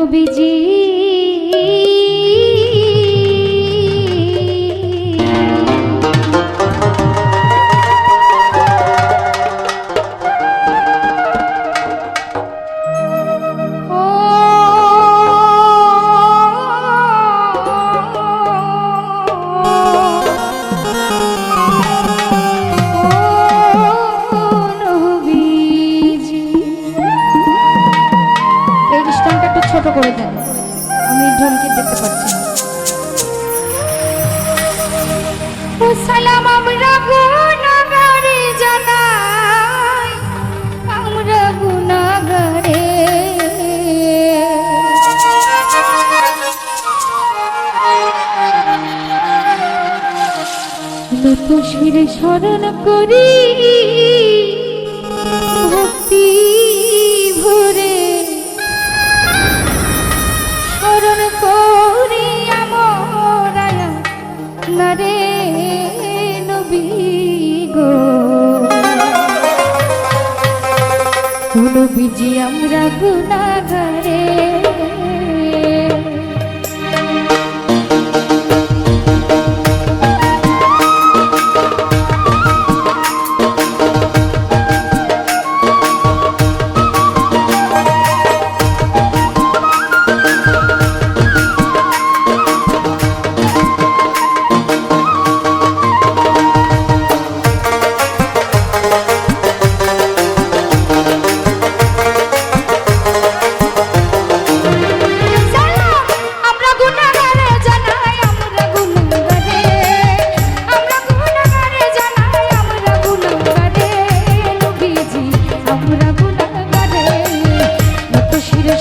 Rubi সালাম আমরা গুনাহগারে জানাই। আমরা শিরে স্মরণ করি ভক্তি নবীজি আমরা গুনাগারে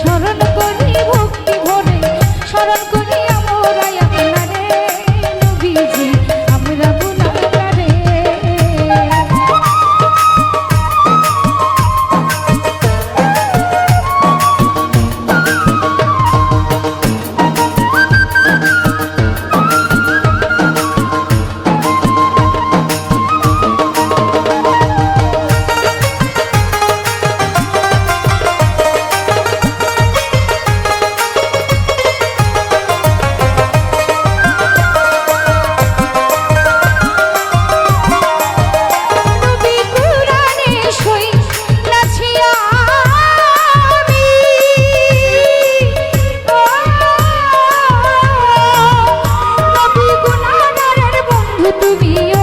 স্মরণ করি ভক্তি ভরে স্মরণ করি। তুমিও